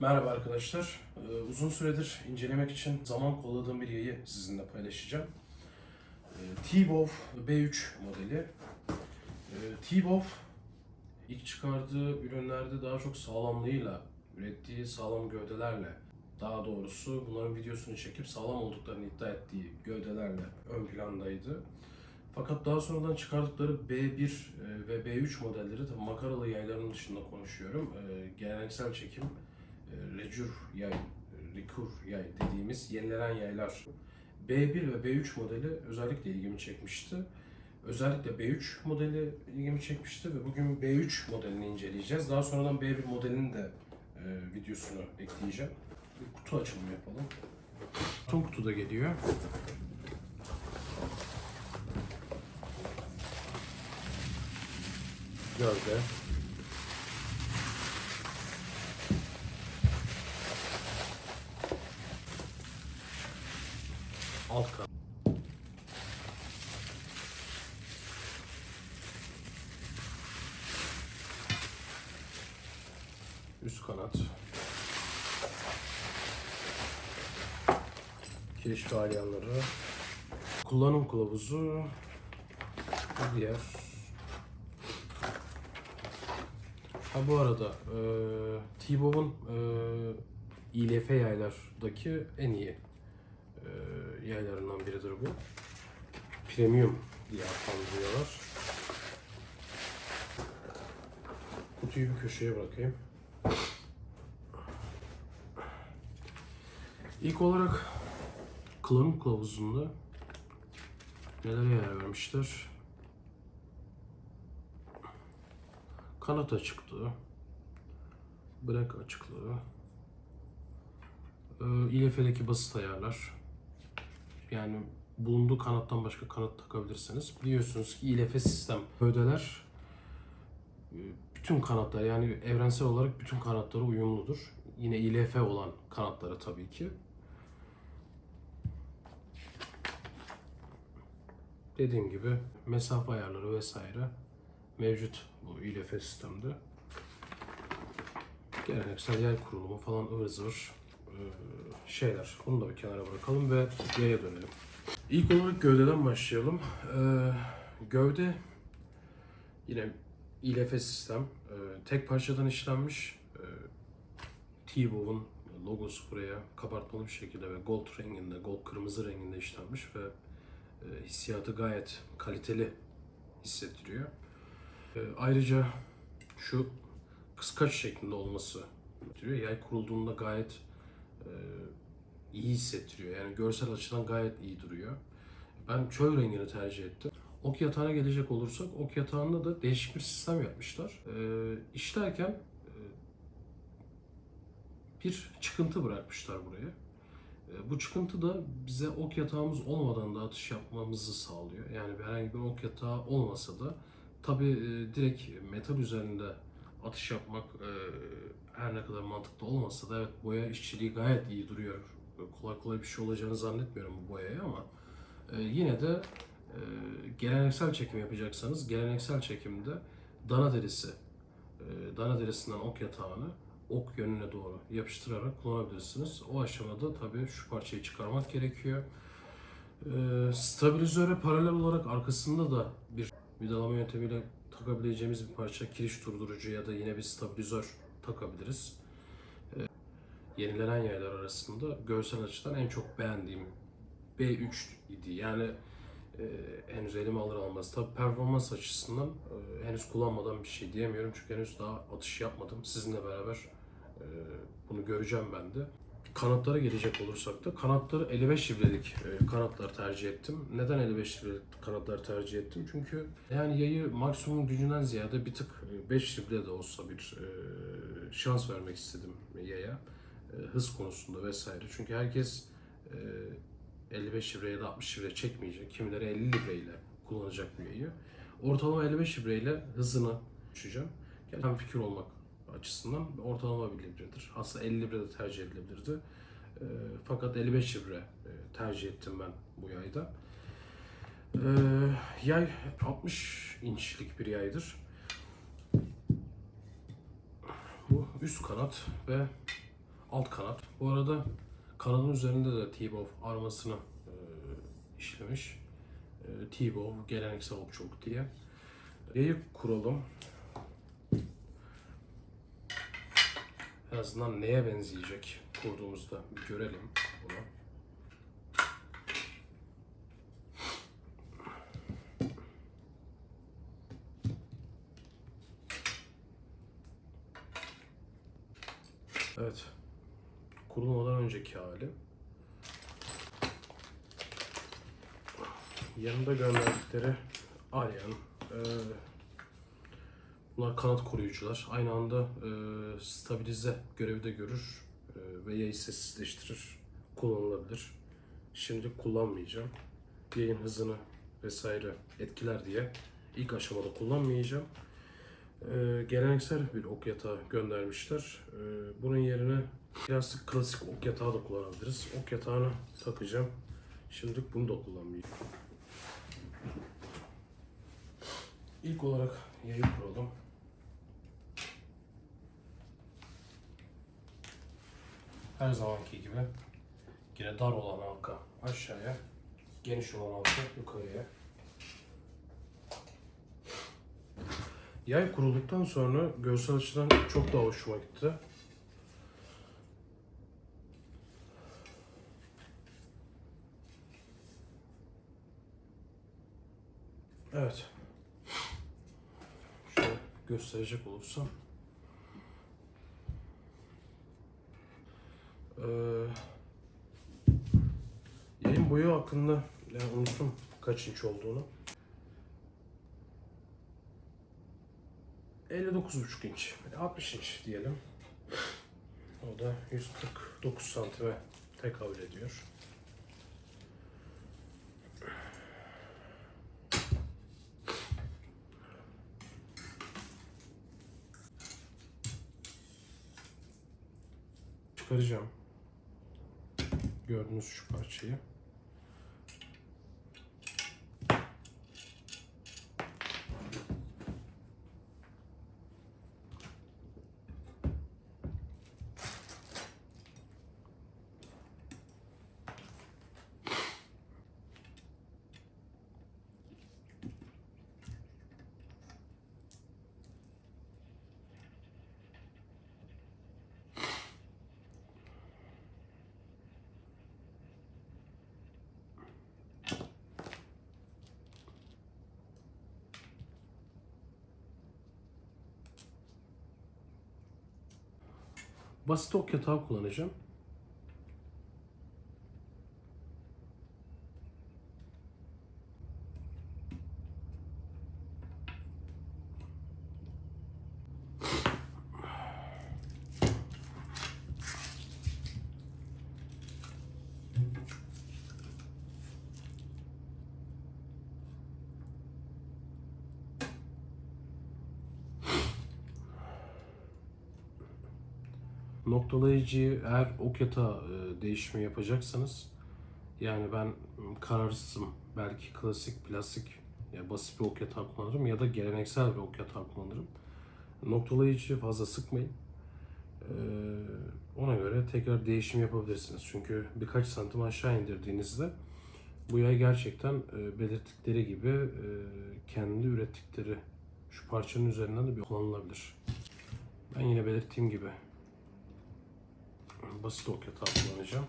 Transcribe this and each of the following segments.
Merhaba arkadaşlar. Ee, uzun süredir incelemek için zaman kolladığım bir yayı sizinle paylaşacağım. Ee, T-Bow B3 modeli. Ee, T-Bow ilk çıkardığı ürünlerde daha çok sağlamlığıyla, ürettiği sağlam gövdelerle, daha doğrusu bunların videosunu çekip sağlam olduklarını iddia ettiği gövdelerle ön plandaydı. Fakat daha sonradan çıkardıkları B1 e, ve B3 modelleri, tabii makaralı yayların dışında konuşuyorum, e, geleneksel çekim recur yay, rikur yay dediğimiz yenilenen yaylar. B1 ve B3 modeli özellikle ilgimi çekmişti. Özellikle B3 modeli ilgimi çekmişti ve bugün B3 modelini inceleyeceğiz. Daha sonradan B1 modelinin de e, videosunu ekleyeceğim. Bir kutu açılımı yapalım. Son kutu da geliyor. Gövde. Alt kat. Kanat. Kiriş falyanları. Kullanım kılavuzu. Diğer. Ha bu arada e, T-Bow'un e, ILF yaylardaki en iyi e, yaylarından biridir bu. Premium diye adlandırıyorlar. Kutuyu bir köşeye bırakayım. İlk olarak kullanım kılavuzunda neler yer vermişler? Kanat açıklığı, bırak açıklığı, e, ILF'deki basit ayarlar, yani bulunduğu kanattan başka kanat takabilirsiniz. Biliyorsunuz ki ILF sistem gövdeler e, bütün kanatlar yani evrensel olarak bütün kanatlara uyumludur. Yine ILF olan kanatlara tabii ki. Dediğim gibi mesafe ayarları vesaire mevcut bu ILF sistemde. Geleneksel yay kurulumu falan ıvır zıvır e, şeyler. Onu da bir kenara bırakalım ve yaya dönelim. İlk olarak gövdeden başlayalım. Ee, gövde yine ILF sistem. Ee, tek parçadan işlenmiş. Ee, T-Bow'un logosu buraya kabartmalı bir şekilde ve gold renginde, gold kırmızı renginde işlenmiş ve e, hissiyatı gayet kaliteli hissettiriyor. Ee, ayrıca şu kıskaç şeklinde olması diyor. Yay kurulduğunda gayet e, iyi hissettiriyor. Yani görsel açıdan gayet iyi duruyor. Ben çöl rengini tercih ettim. Ok yatağına gelecek olursak ok yatağında da değişik bir sistem yapmışlar. Ee, işlerken e, bir çıkıntı bırakmışlar buraya. E, bu çıkıntı da bize ok yatağımız olmadan da atış yapmamızı sağlıyor. Yani herhangi bir ok yatağı olmasa da tabi direkt metal üzerinde atış yapmak e, her ne kadar mantıklı olmasa da evet boya işçiliği gayet iyi duruyor. Kolay kolay bir şey olacağını zannetmiyorum bu boyaya ama e, yine de e, geleneksel çekim yapacaksanız geleneksel çekimde dana derisi e, dana derisinden ok yatağını ok yönüne doğru yapıştırarak kullanabilirsiniz. O aşamada tabii şu parçayı çıkarmak gerekiyor. E, stabilizöre paralel olarak arkasında da bir vidalama yöntemiyle takabileceğimiz bir parça kiriş durdurucu ya da yine bir stabilizör takabiliriz. Ee, yenilenen yaylar arasında görsel açıdan en çok beğendiğim B3 idi. Yani e, henüz elime alır almaz. Tabii performans açısından e, henüz kullanmadan bir şey diyemiyorum. Çünkü henüz daha atış yapmadım. Sizinle beraber e, bunu göreceğim ben de. Kanatlara gelecek olursak da kanatları 55 librelik e, kanatlar tercih ettim. Neden 55 librelik kanatlar tercih ettim? Çünkü yani yayı maksimum gücünden ziyade bir tık e, 5 libre de olsa bir e, şans vermek istedim yaya. E, hız konusunda vesaire. Çünkü herkes e, 55 libre ya da 60 libre çekmeyecek. Kimileri 50 libre kullanacak bu yayı. Ortalama 55 libre ile hızını düşeceğim. Hem fikir olmak açısından ortalama bir libredir. Aslında 50 libre de tercih edilebilirdi. E, fakat 55 libre e, tercih ettim ben bu yayda. E, yay 60 inçlik bir yaydır. Bu üst kanat ve alt kanat. Bu arada kanadın üzerinde de T-Bow armasını e, işlemiş. E, T-Bow geleneksel okçuluk diye. Yayı kuralım. En azından neye benzeyecek kurduğumuzda bir görelim bunu. Evet. Kurulmadan önceki hali. Yanında gönderdikleri Aryan, e, bunlar kanat koruyucular. Aynı anda e, stabilize görevi de görür e, ve yayı sessizleştirir. Kullanılabilir. Şimdi kullanmayacağım. Yayın hızını vesaire etkiler diye ilk aşamada kullanmayacağım. Ee, geleneksel bir ok yatağı göndermişler. Ee, bunun yerine plastik klasik ok yatağı da kullanabiliriz. Ok yatağını takacağım. Şimdilik bunu da kullanmayacağım. İlk olarak yayı kuralım. Her zamanki gibi yine dar olan halka aşağıya, geniş olan halka yukarıya. Yay kurulduktan sonra görsel açıdan çok daha hoşuma gitti. Evet. Şöyle gösterecek olursam. Ee, boyu hakkında yani unuttum kaç inç olduğunu. 59,5 inç, 60 inç diyelim. O da 149 santime tekabül ediyor. Çıkaracağım. Gördüğünüz şu parçayı. Basit ok yatağı kullanacağım. Noktalayıcıyı eğer ok yatağı e, değişimi yapacaksanız yani ben kararsızım. Belki klasik, plastik ya basit bir ok yatağı kullanırım ya da geleneksel bir ok yatağı kullanırım. Noktalayıcı fazla sıkmayın. Ee, ona göre tekrar değişim yapabilirsiniz. Çünkü birkaç santim aşağı indirdiğinizde bu yay gerçekten e, belirttikleri gibi e, kendi ürettikleri şu parçanın üzerinden de bir kullanılabilir. Ben yine belirttiğim gibi basit ok yatağı kullanacağım.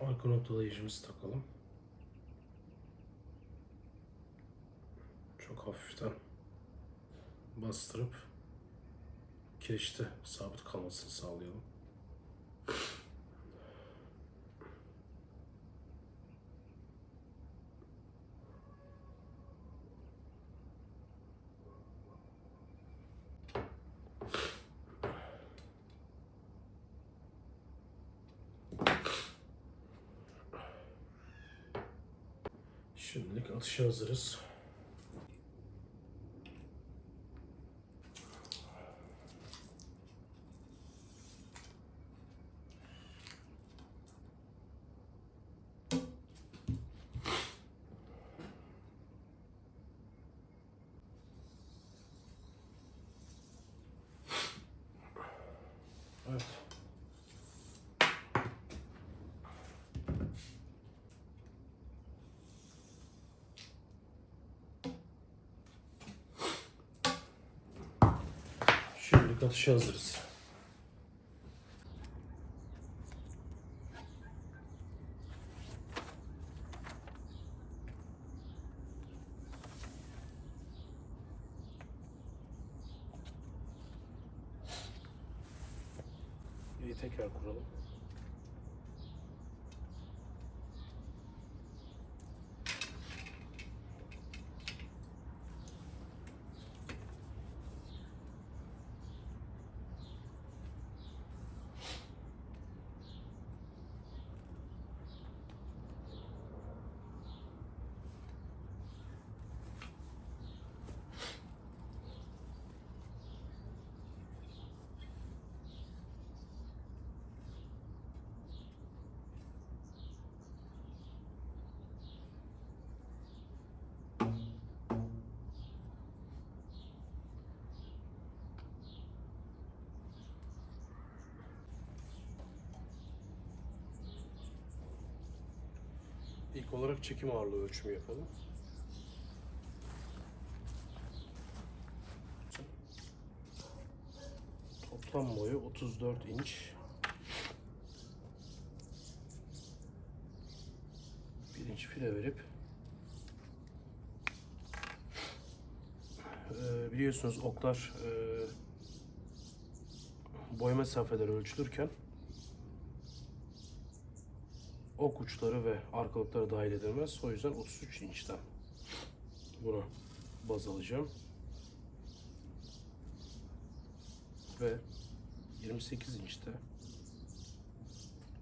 Arka noktalayıcımızı takalım. Çok hafiften bastırıp kirişte sabit kalmasını sağlayalım. Şimdilik atışa hazırız. Evet. Atışa hazırız. İyi tekrar kuralım. İlk olarak çekim ağırlığı ölçümü yapalım. Toplam boyu 34 inç. Bir inç file verip Ee, biliyorsunuz oklar e, boy mesafeleri ölçülürken ok uçları ve arkalıkları dahil edilmez. O yüzden 33 inçten bunu baz alacağım. Ve 28 inçte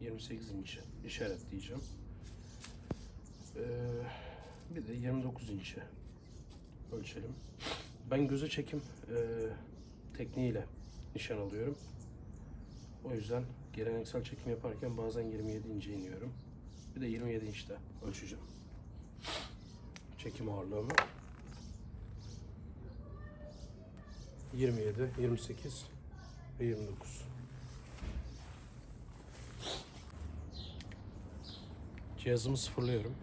28 inç işaretleyeceğim. Ee, bir de 29 inçe ölçelim. Ben göze çekim e, tekniğiyle nişan alıyorum. O yüzden geleneksel çekim yaparken bazen 27 ince iniyorum. Bir de 27 inçte ölçeceğim. Çekim ağırlığımı. 27, 28 ve 29. Cihazımı sıfırlıyorum.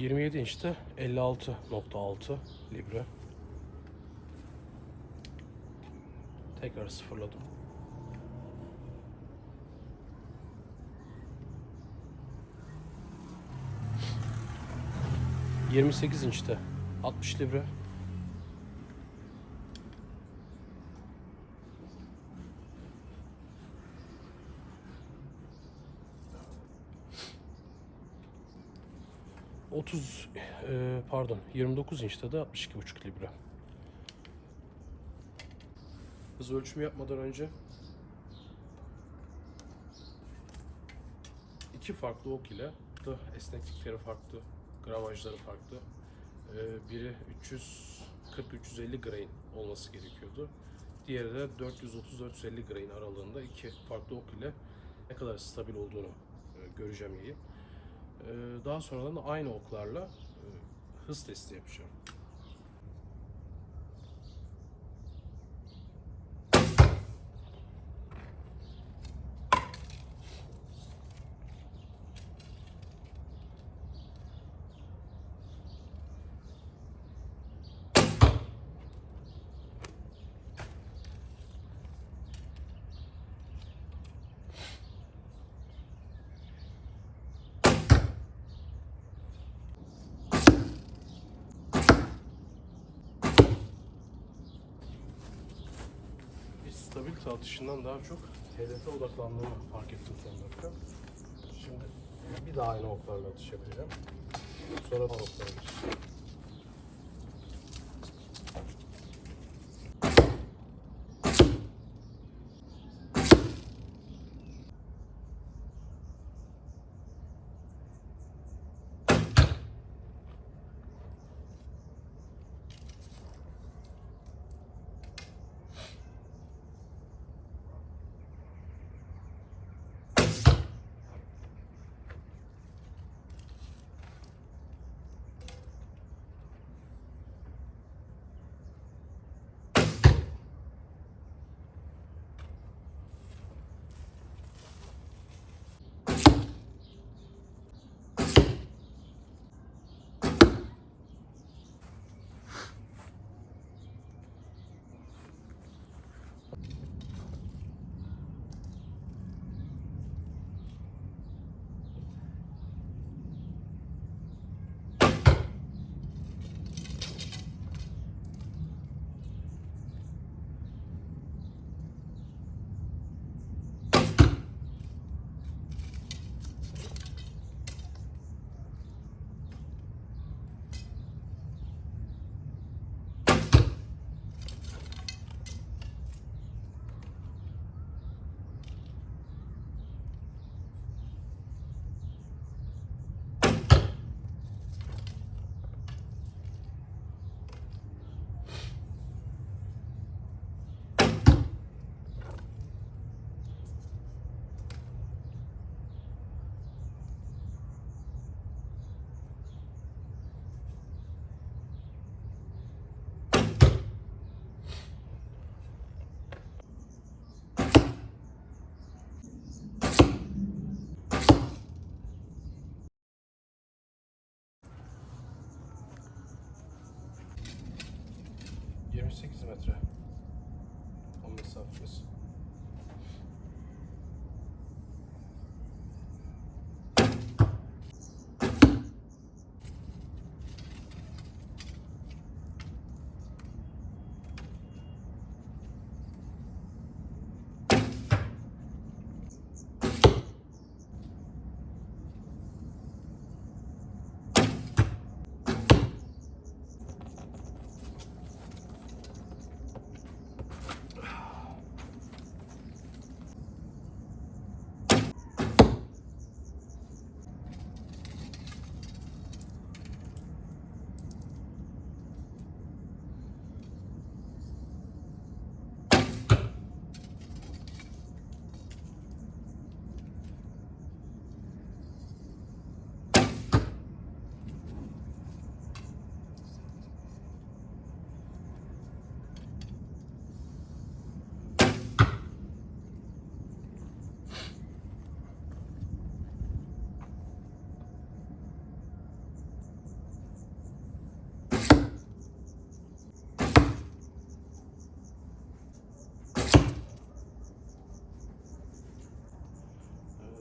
...27 inçte 56.6 libre. Tekrar sıfırladım. Yirmi sekiz inçte 60 libre. Otuz e, pardon 29 inçte de 62,5 libre. Hız ölçümü yapmadan önce iki farklı ok ile da esneklikleri farklı, gramajları farklı. Ee, biri 340-350 grain olması gerekiyordu. Diğeri de 430-450 grain aralığında iki farklı ok ile ne kadar stabil olduğunu e, göreceğim yayı. Ee, daha sonradan da aynı oklarla e, hız testi yapacağım. Atışından daha çok hedefe odaklandığımı fark ettim son dakika. Şimdi bir daha aynı oklarla atış yapacağım. Sonra daha oklara geçeceğim.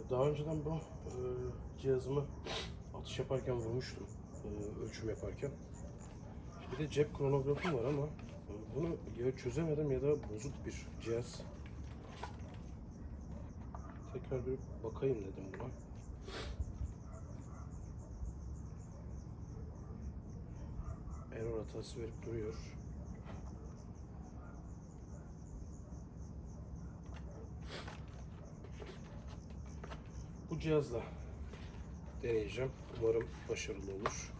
Daha önceden bu e, cihazımı atış yaparken vurmuştum. e, ölçüm yaparken. Bir de cep kronografım var ama e, bunu ya çözemedim ya da bozuk bir cihaz. Tekrar bir bakayım dedim buna. Error hatası verip duruyor. Cihazla deneyeceğim. Umarım başarılı olur.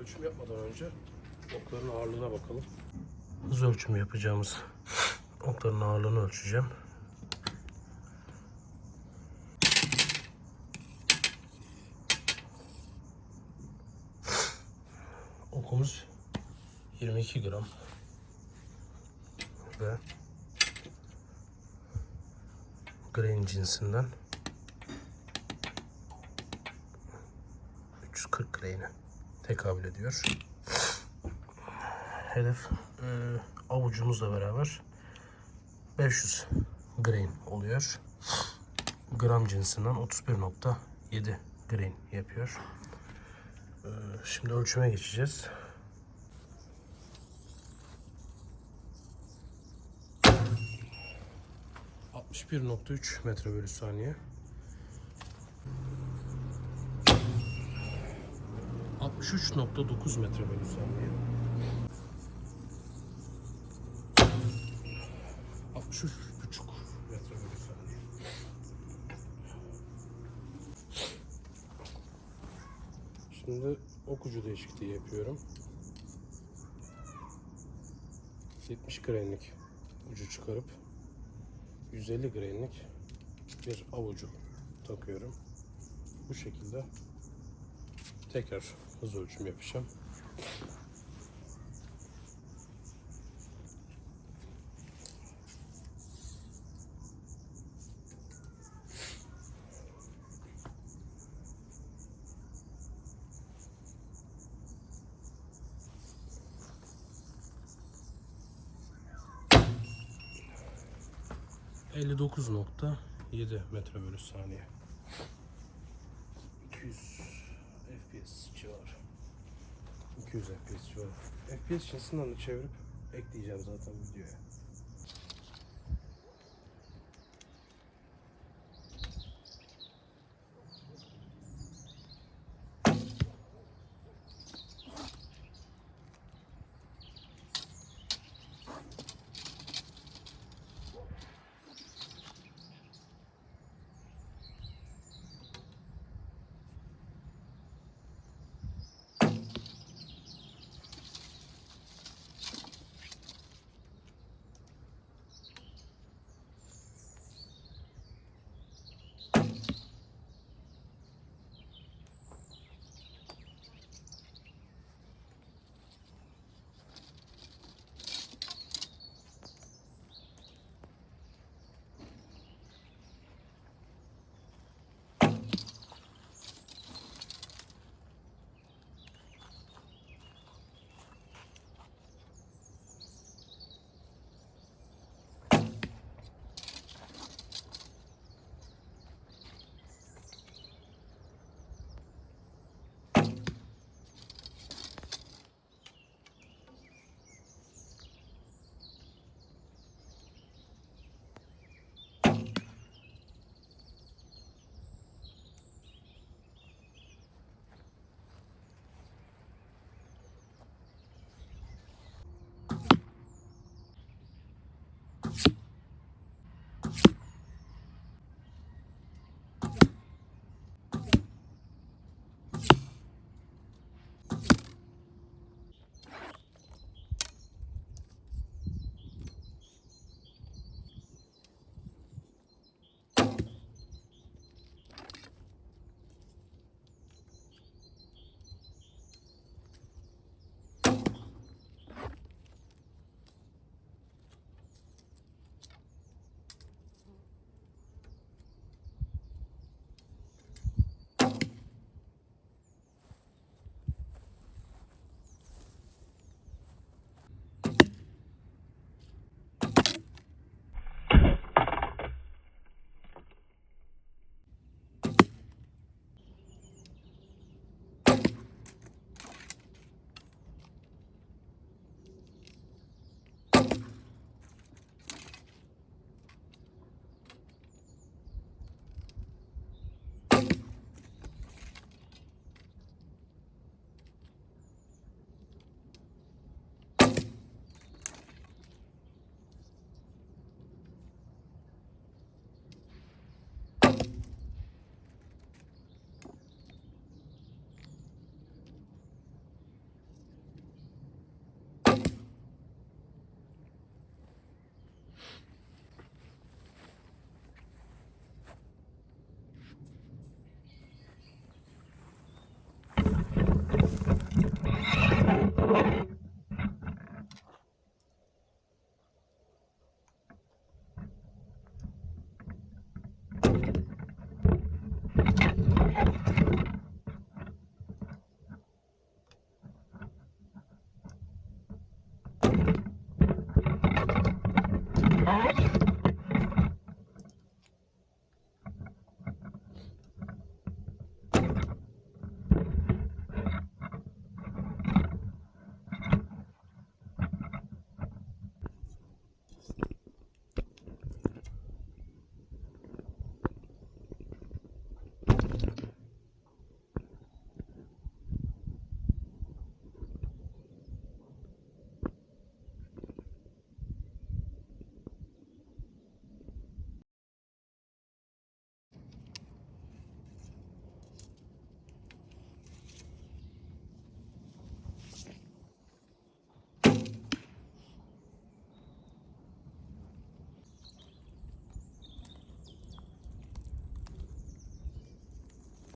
Ölçüm yapmadan önce okların ağırlığına bakalım. Hız ölçümü yapacağımız okların ağırlığını ölçeceğim. Okumuz 22 gram ve grain cinsinden 340 grain'e tekabül ediyor hedef e, avucumuzla beraber 500 grain oluyor. Gram cinsinden 31.7 grain yapıyor. E, şimdi ölçüme geçeceğiz. ...61.3 metre bölü saniye. 63.9 metre bölü saniye. 63,5 metre bölü saniye. Şimdi ok ucu değişikliği yapıyorum. 70 grenlik ucu çıkarıp 150 grenlik bir avucu takıyorum. Bu şekilde tekrar hız ölçüm yapacağım. ...59.7 metre bölü saniye. 200 FPS civarı. 200 FPS civarı. FPS cinsinden de çevirip ekleyeceğim zaten videoya.